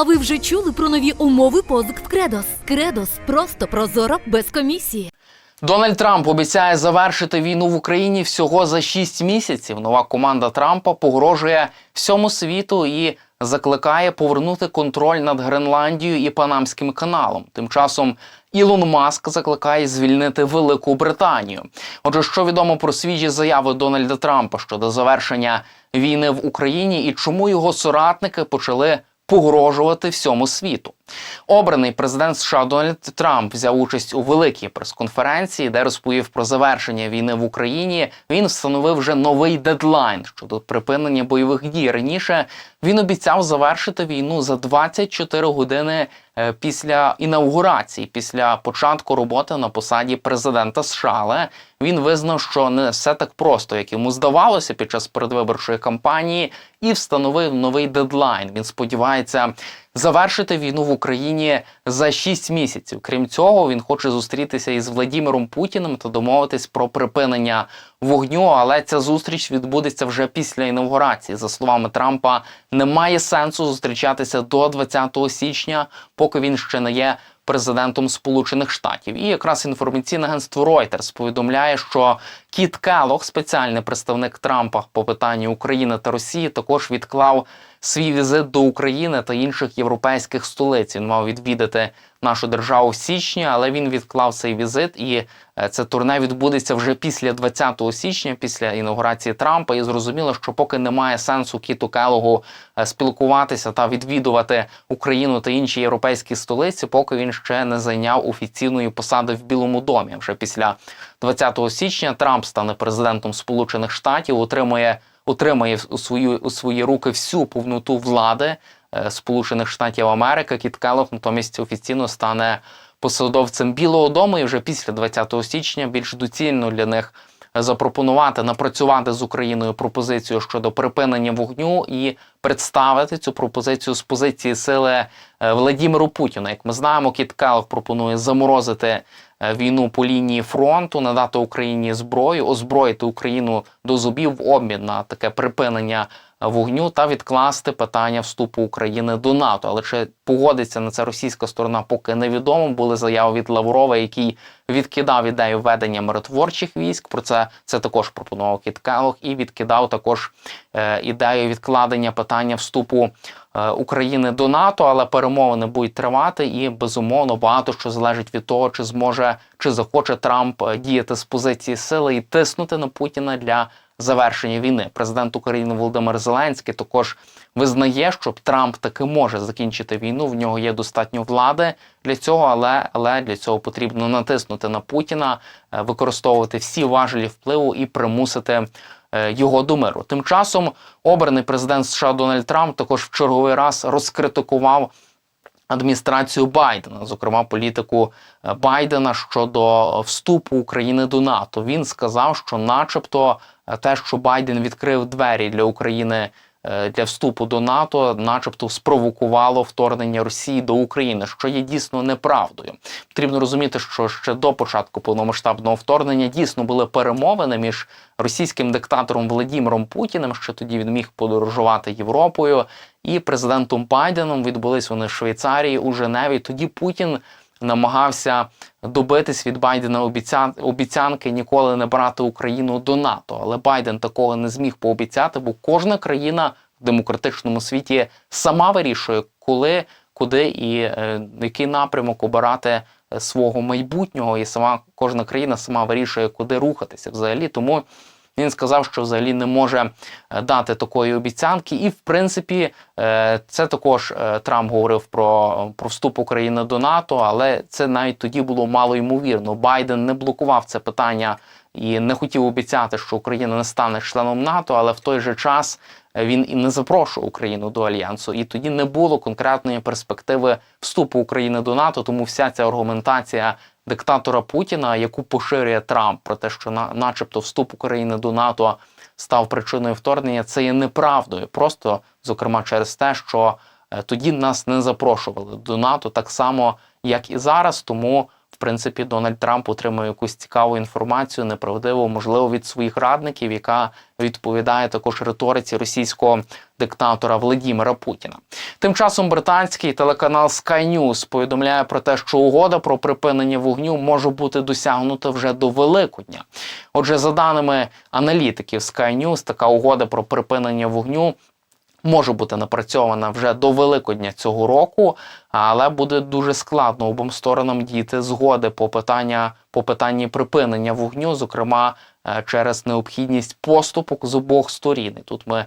А ви вже чули про нові умови позик в Кредос? Кредос просто прозоро без комісії. Дональд Трамп обіцяє завершити війну в Україні всього за 6 місяців. Нова команда Трампа погрожує всьому світу і закликає повернути контроль над Гренландією і Панамським каналом. Тим часом Ілон Маск закликає звільнити Велику Британію. Отже, що відомо про свіжі заяви Дональда Трампа щодо завершення війни в Україні і чому його соратники почали погрожувати всьому світу. Обраний президент США Дональд Трамп взяв участь у великій прес-конференції, де розповів про завершення війни в Україні. Він встановив вже новий дедлайн щодо припинення бойових дій. Раніше він обіцяв завершити війну за 24 години після інаугурації, після початку роботи на посаді президента США. Але він визнав, що не все так просто, як йому здавалося під час передвиборчої кампанії, і встановив новий дедлайн. Він сподівається завершити війну в Україні за 6 місяців. Крім цього, він хоче зустрітися із Владіміром Путіним та домовитись про припинення вогню. Але ця зустріч відбудеться вже після інаугурації. За словами Трампа, немає сенсу зустрічатися до 20 січня, поки він ще не є президентом Сполучених Штатів. І якраз інформаційне агентство Reuters повідомляє, що Кіт Келлог, спеціальний представник Трампа по питанню України та Росії, також відклав свій візит до України та інших європейських столиць. Він мав відвідати нашу державу в січні, але він відклав цей візит, і е, це турне відбудеться вже після 20 січня, після інаугурації Трампа. І зрозуміло, що поки немає сенсу Кіту Келогу е, спілкуватися та відвідувати Україну та інші європейські столиці, поки він ще не зайняв офіційної посади в Білому домі. Вже після 20 січня Трамп стане президентом Сполучених Штатів, отримує отримає у свої, у свої руки всю повноту влади е, Сполучених Штатів Америки. Кіт Келлог натомість офіційно стане посадовцем Білого Дому, і вже після 20 січня більш доцільно для них запропонувати напрацювати з Україною пропозицію щодо припинення вогню і представити цю пропозицію з позиції сили е, Владімиру Путіна. Як ми знаємо, Кіт Келлог пропонує заморозити війну по лінії фронту, надати Україні зброю, озброїти Україну до зубів в обмін на таке припинення вогню та відкласти питання вступу України до НАТО. Але чи погодиться на це російська сторона, поки невідомо. Були заяви від Лаврова, який відкидав ідею введення миротворчих військ. Про це це також пропонував Кіт і відкидав також е, ідею відкладення питання вступу е, України до НАТО, але перемовини будуть тривати, і безумовно багато що залежить від того, чи зможе чи захоче Трамп е, діяти з позиції сили і тиснути на Путіна для завершення війни. Президент України Володимир Зеленський також визнає, що Трамп таки може закінчити війну. В нього є достатньо влади для цього, але але для цього потрібно натиснути на Путіна, е, використовувати всі важелі впливу і примусити. е, Його до миру. Тим часом обраний президент США Дональд Трамп також в черговий раз розкритикував адміністрацію Байдена, зокрема політику е, Байдена щодо вступу України до НАТО. Він сказав, що, начебто, е, те, що Байден відкрив двері для України для вступу до НАТО, начебто, спровокувало вторгнення Росії до України, що є дійсно неправдою. Потрібно розуміти, що ще до початку повномасштабного вторгнення дійсно були перемовини між російським диктатором Владимиром Путіним, що тоді він міг подорожувати Європою, і президентом Байденом відбулись вони в Швейцарії у Женеві. Тоді Путін намагався добитись від Байдена обіця... обіцянки ніколи не брати Україну до НАТО. Але Байден такого не зміг пообіцяти, бо кожна країна в демократичному світі сама вирішує, коли, куди і е, який напрямок обирати е, свого майбутнього, і сама кожна країна сама вирішує, куди рухатися взагалі. Тому він сказав, що взагалі не може е, дати такої обіцянки, і в принципі е, це також е, Трамп говорив про, про вступ України до НАТО, але це навіть тоді було мало ймовірно. Байден не блокував це питання і не хотів обіцяти, що Україна не стане членом НАТО, але в той же час він і не запрошував Україну до альянсу, і тоді не було конкретної перспективи вступу України до НАТО. Тому вся ця аргументація диктатора Путіна, яку поширює Трамп, про те, що на, начебто, вступ України до НАТО став причиною вторгнення, це є неправдою. Просто зокрема через те, що е, тоді нас не запрошували до НАТО так само, як і зараз. Тому в принципі, Дональд Трамп отримує якусь цікаву інформацію, неправдиву, можливо, від своїх радників, яка відповідає також риториці російського диктатора Владімира Путіна. Тим часом британський телеканал Sky News повідомляє про те, що угода про припинення вогню може бути досягнута вже до Великодня. Отже, за даними аналітиків Sky News, така угода про припинення вогню може бути напрацьована вже до Великодня цього року, але буде дуже складно обом сторонам діяти згоди по питання по питанні припинення вогню, зокрема е, через необхідність поступок з обох сторін. Тут ми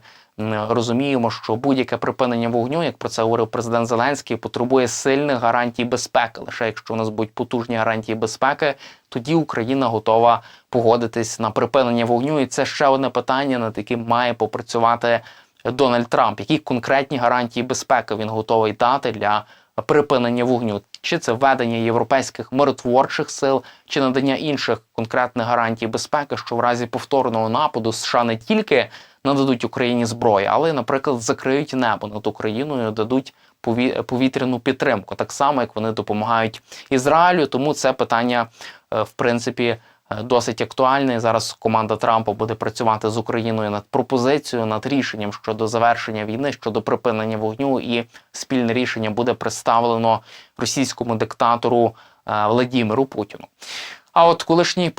розуміємо, що будь-яке припинення вогню, як про це говорив президент Зеленський, потребує сильних гарантій безпеки. Лише якщо у нас будуть потужні гарантії безпеки, тоді Україна готова погодитись на припинення вогню. І це ще одне питання, над яким має попрацювати Дональд Трамп. Які конкретні гарантії безпеки він готовий дати для припинення вогню? Чи це введення європейських миротворчих сил, чи надання інших конкретних гарантій безпеки, що в разі повторного нападу США не тільки нададуть Україні зброї, але, наприклад, закриють небо над Україною, дадуть пові- повітряну підтримку, так само як вони допомагають Ізраїлю. Тому це питання, е, в принципі, досить актуальне. І Зараз команда Трампа буде працювати з Україною над пропозицією, над рішенням щодо завершення війни, щодо припинення вогню, і спільне рішення буде представлено російському диктатору е, Владіміру Путіну. А от колишній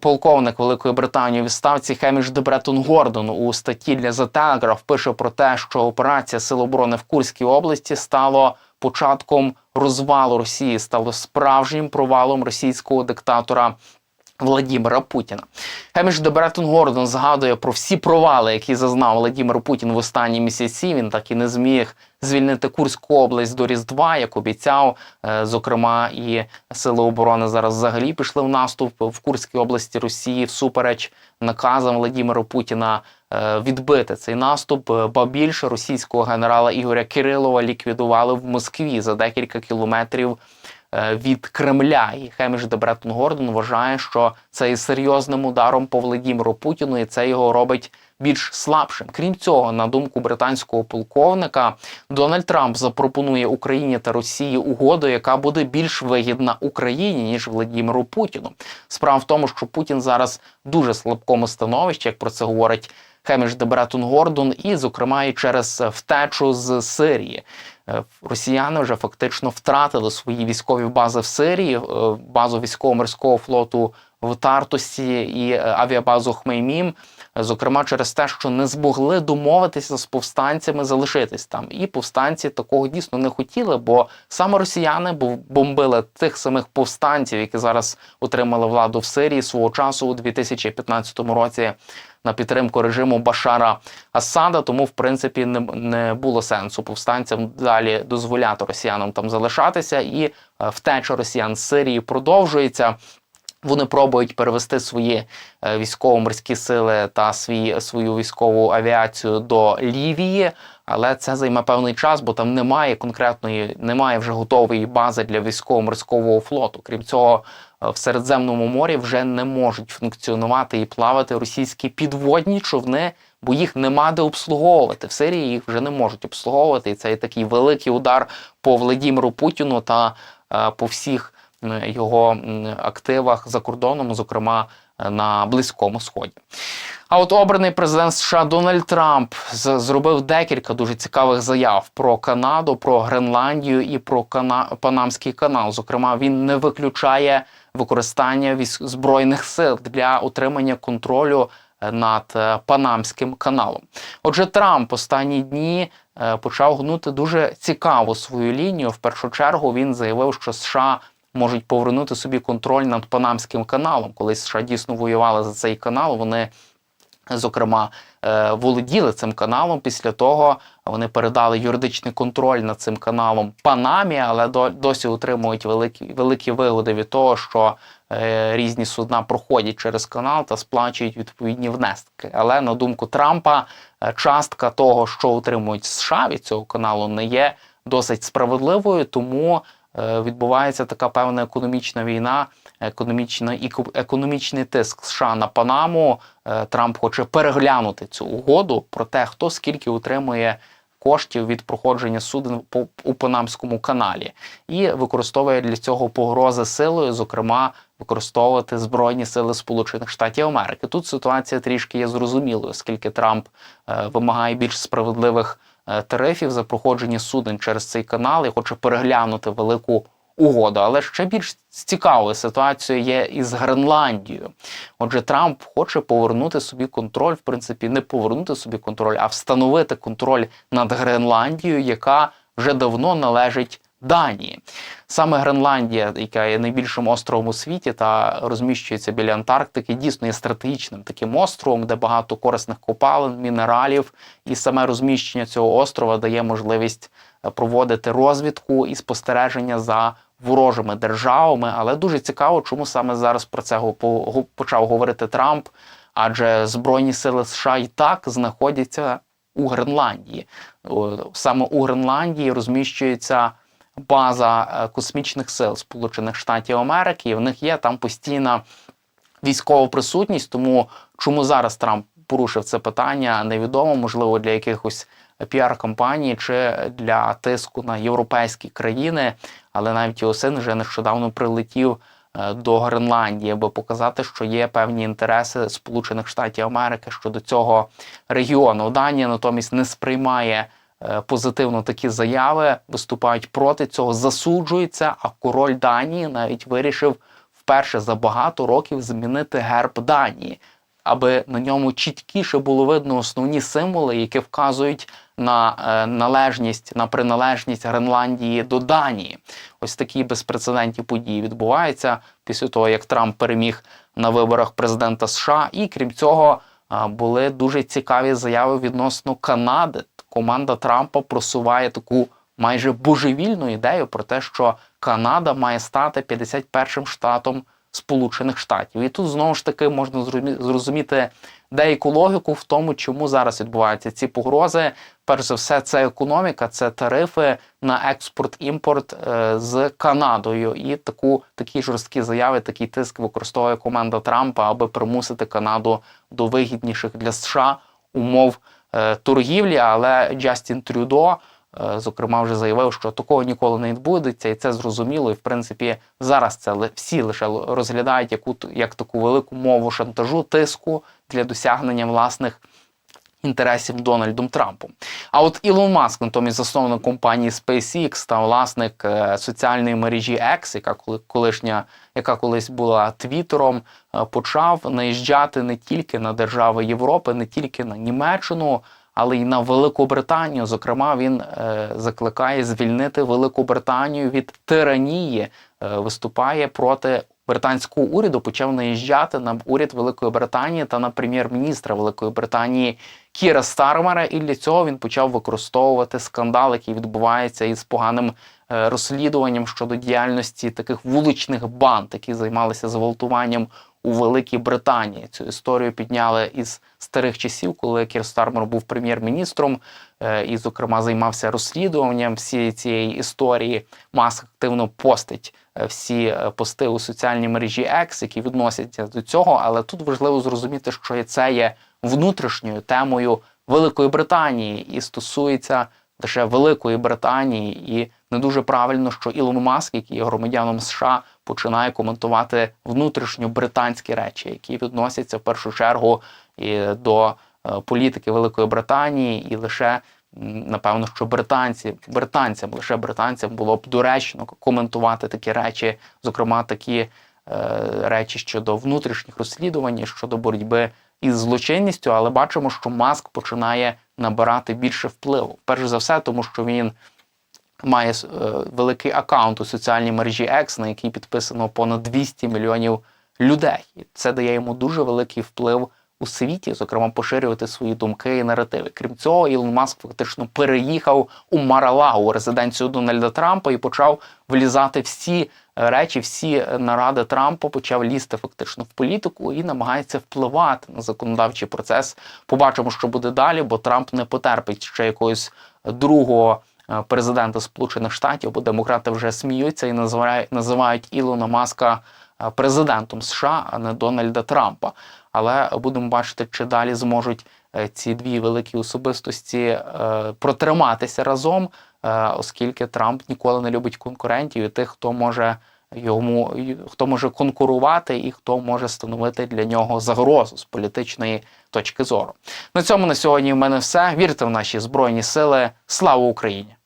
полковник Великої Британії у відставці Хеміш де Бреттон Гордон у статті для The Telegraph пише про те, що операція Сил оборони в Курській області стало початком розвалу Росії, стало справжнім провалом російського диктатора Владімира Путіна. Хеміш де Гордон згадує про всі провали, які зазнав Владімир Путін в останні місяці. Він так і не зміг звільнити Курську область до Різдва, як обіцяв. Е, Зокрема, і сили оборони зараз взагалі пішли в наступ в Курській області Росії всупереч наказам Владімира Путіна е, відбити цей наступ. Е, Ба більше російського генерала Ігоря Кирилова ліквідували в Москві за декілька кілометрів від Кремля. І Хеміш де Бреттон Гордон вважає, що це є серйозним ударом по Владіміру Путіну, і це його робить більш слабшим. Крім цього, на думку британського полковника, Дональд Трамп запропонує Україні та Росії угоду, яка буде більш вигідна Україні ніж Владіміру Путіну. Справа в тому, що Путін зараз дуже слабкому становищі, як про це говорить Хеміш де Бреттон Гордон, і, зокрема, і через втечу з Сирії. Е, Росіяни вже фактично втратили свої військові бази в Сирії, е, базу військово-морського флоту в Тартусі і е, авіабазу Хмеймім. Зокрема, через те, що не змогли домовитися з повстанцями залишитись там. І повстанці такого дійсно не хотіли, бо саме росіяни бомбили тих самих повстанців, які зараз отримали владу в Сирії свого часу у 2015 році на підтримку режиму Башара Асада. Тому, в принципі, не, не було сенсу повстанцям далі дозволяти росіянам там залишатися, і е, втеча росіян з Сирії продовжується. Вони пробують перевести свої е, військово-морські сили та свій, свою військову авіацію до Лівії, але це займе певний час, бо там немає конкретної, немає вже готової бази для військово-морського флоту. Крім цього, е, в Середземному морі вже не можуть функціонувати і плавати російські підводні човни, бо їх нема де обслуговувати. В Сирії їх вже не можуть обслуговувати. І це такий великий удар по Владіміру Путіну та е, по всіх його активах за кордоном, зокрема е, на Близькому Сході. А от обраний президент США Дональд Трамп зробив декілька дуже цікавих заяв про Канаду, про Гренландію і про Кана... Панамський канал. Зокрема, він не виключає використання військ... збройних сил для утримання контролю е, над е, Панамським каналом. Отже, Трамп останні дні е, почав гнути дуже цікаву свою лінію. В першу чергу він заявив, що США можуть повернути собі контроль над Панамським каналом. Коли США дійсно воювали за цей канал, вони зокрема е, володіли цим каналом. Після того вони передали юридичний контроль над цим каналом Панамі, але досі отримують великі, великі вигоди від того, що е, різні судна проходять через канал та сплачують відповідні внески. Але на думку Трампа, е, частка того, що отримують США від цього каналу, не є досить справедливою, тому відбувається така певна економічна війна, економічна економічний тиск США на Панаму. Е, Трамп хоче переглянути цю угоду про те, хто скільки отримує коштів від проходження суден у Панамському каналі і використовує для цього погрози силою, зокрема використовувати збройні сили Сполучених Штатів Америки. Тут ситуація трішки є зрозумілою, оскільки Трамп е, вимагає більш справедливих е, тарифів за проходження суден через цей канал і хоче переглянути велику угоду. Але ще більш цікавою ситуацією є із Гренландією. Отже, Трамп хоче повернути собі контроль, в принципі, не повернути собі контроль, а встановити контроль над Гренландією, яка вже давно належить Данії. Саме Гренландія, яка є найбільшим островом у світі та розміщується біля Антарктики, дійсно є стратегічним таким островом, де багато корисних копалин, мінералів, і саме розміщення цього острова дає можливість е, проводити розвідку і спостереження за ворожими державами. Але дуже цікаво, чому саме зараз про це почав говорити Трамп, адже Збройні сили США і так знаходяться у Гренландії. Саме у Гренландії розміщується база е, космічних сил Сполучених Штатів Америки, і в них є там постійна військова присутність. Тому чому зараз Трамп порушив це питання, невідомо, можливо, для якихось піар-кампаній чи для тиску на європейські країни. Але навіть його син вже нещодавно прилетів е, до Гренландії, аби показати, що є певні інтереси Сполучених Штатів Америки щодо цього регіону. Данія натомість не сприймає позитивно такі заяви, виступають проти цього, засуджується. А король Данії навіть вирішив вперше за багато років змінити герб Данії, аби на ньому чіткіше було видно основні символи, які вказують на е, належність, на приналежність Гренландії до Данії. Ось такі безпрецедентні події відбуваються після того, як Трамп переміг на виборах президента США. І крім цього, е, були дуже цікаві заяви відносно Канади. Команда Трампа просуває таку майже божевільну ідею про те, що Канада має стати 51-м штатом Сполучених Штатів. І тут знову ж таки можна зрозуміти деяку логіку в тому, чому зараз відбуваються ці погрози. Перш за все, це економіка, це тарифи на експорт-імпорт е, з Канадою. І таку такі жорсткі заяви, такий тиск використовує команда Трампа, аби примусити Канаду до вигідніших для США умов торгівлі. Але Джастін Трюдо. е, Зокрема, вже заявив, що такого ніколи не відбудеться, і це зрозуміло. І в принципі, зараз це всі лише розглядають яку як таку велику мову шантажу, тиску для досягнення власних інтересів Дональдом Трампом. А от Ілон Маск, натомість засновник компанії SpaceX та власник е, соціальної мережі X, яка коли колишня, яка колись була Твіттером, е, почав наїжджати не тільки на держави Європи, не тільки на Німеччину. Але й на Велику Британію. Зокрема, він е, закликає звільнити Велику Британію від тиранії, е, виступає проти британського уряду, почав наїжджати на уряд Великої Британії та на прем'єр-міністра Великої Британії Кіра Стармера. І для цього він почав використовувати скандал, який відбувається із поганим е, розслідуванням щодо діяльності таких вуличних банд, які займалися зґвалтуванням у Великій Британії. Цю історію підняли із старих часів, коли Кір Стармер був прем'єр-міністром е, і, зокрема, займався розслідуванням всієї цієї історії. Маск активно постить е, всі пости у соціальній мережі X, які відносяться до цього. Але тут важливо зрозуміти, що це є внутрішньою темою Великої Британії і стосується лише Великої Британії, і не дуже правильно, що Ілон Маск, який є громадяном США, починає коментувати внутрішньо британські речі, які відносяться в першу чергу і до е, політики Великої Британії, і лише напевно, що британці, британцям, лише британцям було б доречно коментувати такі речі, зокрема такі е, речі щодо внутрішніх розслідувань, щодо боротьби із злочинністю, але бачимо, що Маск починає набирати більше впливу. Перш за все, тому що він має е, великий аккаунт у соціальній мережі X, на який підписано понад 200 мільйонів людей. І це дає йому дуже великий вплив у світі, зокрема, поширювати свої думки і наративи. Крім цього, Ілон Маск фактично переїхав у Маралагу, резиденцію Дональда Трампа, і почав влізати всі речі, всі е, наради Трампа, почав лізти фактично в політику і намагається впливати на законодавчий процес. Побачимо, що буде далі, бо Трамп не потерпить ще якогось другого е, президента Сполучених Штатів, бо демократи вже сміються і називають, називають Ілона Маска е, президентом США, а не Дональда Трампа. Але будемо бачити, чи далі зможуть е, ці дві великі особистості е, протриматися разом, е, оскільки Трамп ніколи не любить конкурентів і тих, хто може йому хто може конкурувати і хто може становити для нього загрозу з політичної точки зору. На цьому на сьогодні в мене все. Вірте в наші збройні сили. Слава Україні!